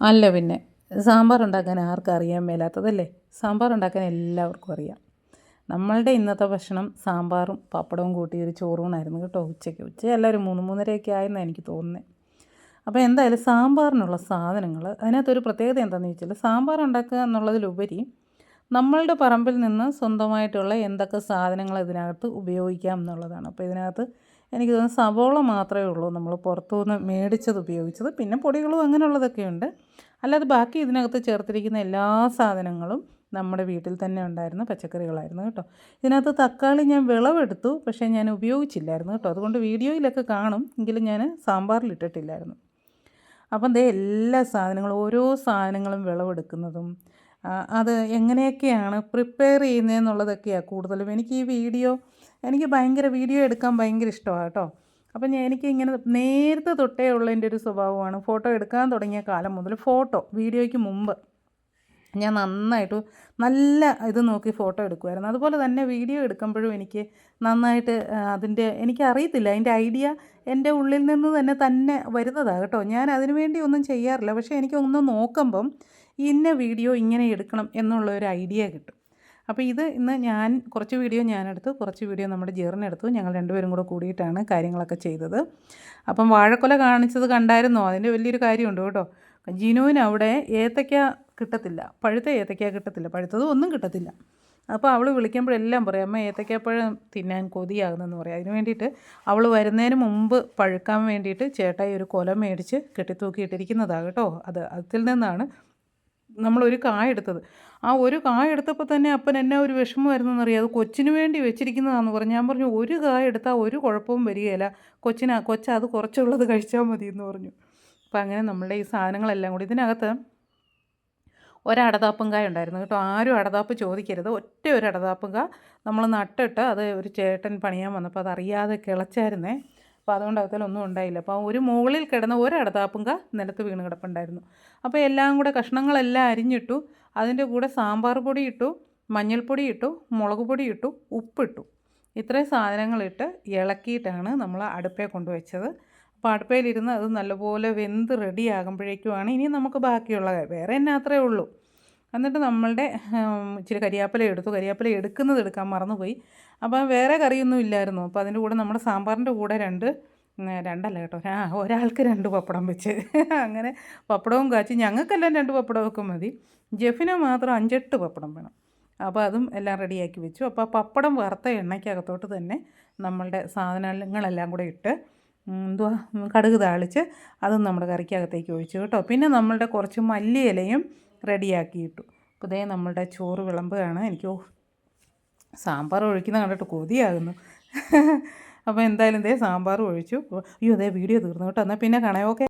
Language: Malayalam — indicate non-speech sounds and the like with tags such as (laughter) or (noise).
അല്ല പിന്നെ സാമ്പാർ ഉണ്ടാക്കാൻ ആർക്കും അറിയാൻ മേലാത്തതല്ലേ? സാമ്പാർ ഉണ്ടാക്കാൻ എല്ലാവർക്കും അറിയാം. നമ്മളുടെ ഇന്നത്തെ ഭക്ഷണം സാമ്പാറും പപ്പടവും കൂട്ടി ഒരു ചോറൂണായിരുന്നു കേട്ടോ ഉച്ചയ്ക്ക്. ഉച്ചയല്ല ഒരു മൂന്ന് മൂന്നരയൊക്കെ ആയെന്നാണ് എനിക്ക് തോന്നുന്നത് അപ്പോൾ എന്തായാലും സാമ്പാറിനുള്ള സാധനങ്ങൾ അതിനകത്തൊരു പ്രത്യേകത എന്താണെന്ന് ചോദിച്ചാൽ സാമ്പാർ ഉണ്ടാക്കുക എന്നുള്ളതിലുപരി നമ്മളുടെ പറമ്പിൽ നിന്ന് സ്വന്തമായിട്ടുള്ള എന്തൊക്കെ സാധനങ്ങൾ ഇതിനകത്ത് ഉപയോഗിക്കാം എന്നുള്ളതാണ്. അപ്പോൾ ഇതിനകത്ത് എനിക്ക് തോന്നുന്നു സവോള മാത്രമേ ഉള്ളൂ നമ്മൾ പുറത്തുനിന്ന് മേടിച്ചത് ഉപയോഗിച്ചത്. പിന്നെ പൊടികളും അങ്ങനെയുള്ളതൊക്കെ ഉണ്ട്. അല്ലാതെ ബാക്കി ഇതിനകത്ത് ചേർത്തിരിക്കുന്ന എല്ലാ സാധനങ്ങളും നമ്മുടെ വീട്ടിൽ തന്നെ ഉണ്ടായിരുന്ന പച്ചക്കറികളായിരുന്നു കേട്ടോ. ഇതിനകത്ത് തക്കാളി ഞാൻ വിളവെടുത്തു പക്ഷേ ഞാൻ ഉപയോഗിച്ചില്ലായിരുന്നു കേട്ടോ. അതുകൊണ്ട് വീഡിയോയിലൊക്കെ കാണും എങ്കിലും ഞാൻ സാമ്പാറിലിട്ടിട്ടില്ലായിരുന്നു അപ്പം ദേ എല്ലാ സാധനങ്ങളും ഓരോ സാധനങ്ങളും വിളവെടുക്കുന്നതും അത് എങ്ങനെയൊക്കെയാണ് പ്രിപ്പയർ ചെയ്യുന്നതെന്നുള്ളതൊക്കെയാണ് കൂടുതലും. എനിക്ക് ഈ വീഡിയോ എനിക്ക് ഭയങ്കര വീഡിയോ എടുക്കാൻ ഭയങ്കര ഇഷ്ടമാണ് കേട്ടോ. അപ്പം ഞാൻ എനിക്ക് ഇങ്ങനെ നേരത്തെ തൊട്ടേ ഉള്ളതിന്റെ ഒരു സ്വഭാവമാണ്. ഫോട്ടോ എടുക്കാൻ തുടങ്ങിയ കാലം മുതൽ ഫോട്ടോ വീഡിയോയ്ക്ക് മുമ്പ്. ഞാൻ നന്നായിട്ട് നല്ല ഇത് നോക്കി ഫോട്ടോ എടുക്കുമായിരുന്നു അതുപോലെ തന്നെ വീഡിയോ എടുക്കുമ്പോഴും എനിക്ക് നന്നായിട്ട് അതിന്റെ എനിക്ക് അറിയത്തില്ല അതിന്റെ ഐഡിയ എന്റെ ഉള്ളിൽ നിന്ന് തന്നെ തന്നെ വരുന്നതാണ് കേട്ടോ. ഞാൻ അതിനു വേണ്ടി ഒന്നും ചെയ്യാറില്ല. പക്ഷേ എനിക്ക് ഒന്ന് നോക്കുമ്പം ഇന്ന വീഡിയോ ഇങ്ങനെ എടുക്കണം എന്നുള്ള ഒരു ഐഡിയ കിട്ടും. അപ്പോൾ ഇത് ഇന്ന് ഞാൻ കുറച്ച് വീഡിയോ ഞാനെടുത്തു കുറച്ച് വീഡിയോ നമ്മുടെ ജെറിനെടുത്തു ഞങ്ങൾ രണ്ടുപേരും കൂടെ കൂടിയിട്ടാണ് കാര്യങ്ങളൊക്കെ ചെയ്തത്. അപ്പം വാഴക്കൊല കാണിച്ചത് കണ്ടായിരുന്നോ? അതിന്റെ വലിയൊരു കാര്യമുണ്ട് കേട്ടോ. ജിനുവിന് അവിടെ ഏത്തയ്ക്ക കിട്ടത്തില്ല. പഴുത്ത ഏത്തയ്ക്ക കിട്ടത്തില്ല. പഴുത്തത് ഒന്നും കിട്ടത്തില്ല. അപ്പോൾ അവൾ വിളിക്കുമ്പോഴെല്ലാം പറയും അമ്മ ഏത്തയ്ക്കാപ്പഴം തിന്നാൻ കൊതിയാകുന്നെന്ന് പറയും. അതിന് വേണ്ടിയിട്ട് അവൾ വരുന്നതിന് മുമ്പ് പഴുക്കാൻ വേണ്ടിയിട്ട് ചേട്ടായി ഒരു കൊല മേടിച്ച് കെട്ടിത്തൂക്കിയിട്ടിരിക്കുന്നതാണ് കേട്ടോ. അത് അതിൽ നിന്നാണ് നമ്മളൊരു കായ എടുത്തത്. ആ ഒരു കായ എടുത്തപ്പോൾ തന്നെ അപ്പൻ എന്നെ ഒരു വിഷമമായിരുന്നെന്നറിയാം? അത് കൊച്ചിന് വേണ്ടി വെച്ചിരിക്കുന്നതാണെന്ന് പറഞ്ഞു. ഞാൻ പറഞ്ഞു ഒരു കായ എടുത്താൽ ഒരു കുഴപ്പവും വരികയില്ല. കൊച്ചിനാ കൊച്ച അത് കുറച്ചുള്ളത് കഴിച്ചാൽ മതി എന്ന് പറഞ്ഞു. അപ്പോൾ അങ്ങനെ നമ്മളുടെ ഈ സാധനങ്ങളെല്ലാം കൂടി ഇതിനകത്ത് ഒരടതാപ്പും കായ ഉണ്ടായിരുന്നു. കേട്ടോ ആരും അടതാപ്പ് ചോദിക്കരുത്. ഒറ്റ ഒരു അടതാപ്പും കാ നമ്മൾ നട്ടിട്ട് അത് ഒരു ചേട്ടൻ പണിയാൻ വന്നപ്പോൾ അതറിയാതെ കിളച്ചായിരുന്നേ. അപ്പോൾ അതുകൊണ്ട് ഒന്നും ഉണ്ടായില്ല. അപ്പോൾ ഒരു മുകളിൽ കിടന്ന ഒരടതാപ്പുങ്ക നിലത്ത് വീണ് കിടപ്പുണ്ടായിരുന്നു. അപ്പോൾ എല്ലാം കൂടെ കഷ്ണങ്ങളെല്ലാം അരിഞ്ഞിട്ടു അതിന്റെ കൂടെ സാമ്പാർ പൊടി ഇട്ടു മഞ്ഞൾപ്പൊടി ഇട്ടു മുളക് പൊടി ഇട്ടു ഉപ്പിട്ടു. ഇത്രയും സാധനങ്ങളിട്ട് ഇളക്കിയിട്ടാണ് നമ്മൾ അടുപ്പേ കൊണ്ടുവച്ചത്. അപ്പോൾ അടുപ്പയിലിരുന്ന് അത് നല്ലപോലെ വെന്ത് റെഡി ആകുമ്പോഴേക്കുമാണ് ഇനി നമുക്ക് ബാക്കിയുള്ള വേറെ തന്നെ അത്രേ ഉള്ളൂ. എന്നിട്ട് നമ്മളുടെ ഇച്ചിരി കരിയാപ്പില എടുത്തു. കരിയാപ്പില എടുക്കുന്നത് എടുക്കാൻ മറന്നുപോയി. അപ്പോൾ വേറെ കറിയൊന്നും ഇല്ലായിരുന്നു. അപ്പോൾ അതിന്റെ കൂടെ നമ്മുടെ സാമ്പാറിന്റെ കൂടെ രണ്ട് രണ്ടല്ല കേട്ടോ. ആ ഒരാൾക്ക് രണ്ട് പപ്പടം വെച്ച്. അങ്ങനെ പപ്പടവും കാച്ചി. ഞങ്ങൾക്കെല്ലാം രണ്ട് പപ്പടമൊക്കെ മതി. ജെഫിന് മാത്രം അഞ്ചെട്ട് പപ്പടം വേണം. അപ്പോൾ അതും എല്ലാം റെഡിയാക്കി വെച്ചു. അപ്പോൾ പപ്പടം വറുത്ത എണ്ണയ്ക്കകത്തോട്ട് തന്നെ നമ്മളുടെ സാധനങ്ങളെല്ലാം കൂടെ ഇട്ട് എന്തുവാ കടുക് താളിച്ച് അതും നമ്മുടെ കറിക്കകത്തേക്ക് ഒഴിച്ചു കേട്ടോ. പിന്നെ നമ്മളുടെ കുറച്ച് മല്ലിയിലയും റെഡിയാക്കിയിട്ടു അപ്പോൾ ഇതേ നമ്മളുടെ ചോറ് വിളമ്പുകയാണ്. എനിക്ക് സാമ്പാർ ഒഴിക്കുന്ന കണ്ടിട്ട് കൊതിയാകുന്നു. (laughs) അപ്പോൾ എന്തായാലും ഇതേ സാമ്പാർ ഒഴിച്ചു. അയ്യോ അതേ വീഡിയോ തീർന്നു കേട്ടോ. എന്നാൽ പിന്നെ കാണാം. ഓക്കെ.